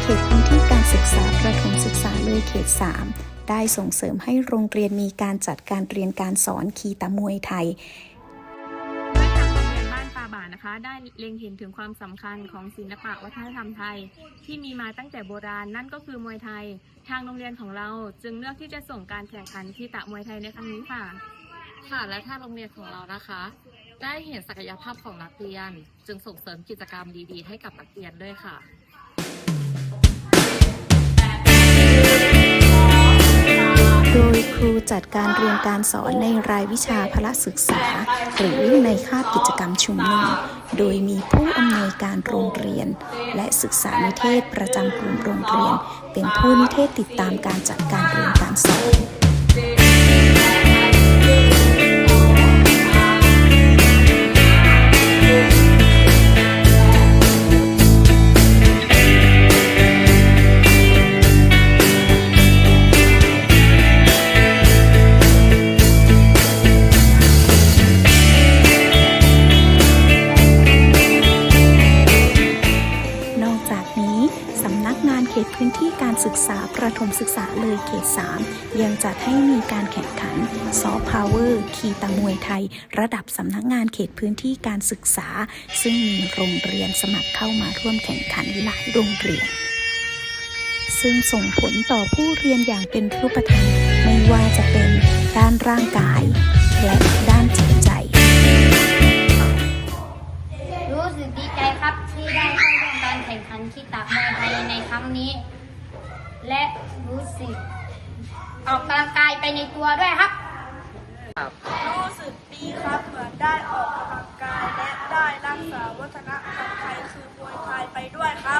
กษาประถมศึกษาเลยเขต 3 ได้ส่งเสริมให้โรงเรียนมีการจัดการเรียนการสอนคีตามวยไทยด้วยทางโรงเรียนบ้านป่าบ่านะคะได้เล็งเห็นถึงความสำคัญของศิลปะวัฒนธรรมไทย ที่มีมาตั้งแต่โบราณนั่นก็คือมวยไทย ทางโรงเรียนของเราจึงเลือกที่จะส่งการแข่งขันที่ตะมวยไทยในครั้งนี้ค่ะ ค่ะและทางโรงเรียนของเรานะคะ ได้เห็นศักยภาพของนักเรียน จึงส่งเสริมกิจกรรมดีๆ ให้กับนักเรียนด้วยค่ะ จัดการเรียนการสอนในรายวิชาพละศึกษา หรือในคาบกิจกรรมชุมนุม โดยมีผู้อำนวยการโรงเรียน และศึกษานิเทศประจำกลุ่มโรงเรียน เป็นผู้นิเทศติดตามการจัดการเรียนการสอนน ตพื้นที่การศึกษาประถมศึกษาเลยเขต 3 ยังจัดให้มีการแข่งขันซอฟต์พาวเวอร์คีตามวยไทย ระดับสำนักงานเขตพื้นที่การศึกษา ซึ่งมีโรงเรียนสมัครเข้ามาร่วมแข่งขันหลายโรงเรียน ซึ่งส่งผลต่อผู้เรียนอย่างเป็นรูปธรรมไม่ว่าจะเป็นด้านร่างกาย และด้านจิตใจ รู้สึกดีใจครับที่ได้เข้าร่วมการแข่งขันคีตะม ภายในครั้งนี้ และรู้สึก ออกกำลังกายไปในตัวด้วยครับ รู้สึกดีครับเหมือนได้ออกกำลังกายและได้รักษาวัฒนธรรมไทยคือมวยไทยไปด้วยครับ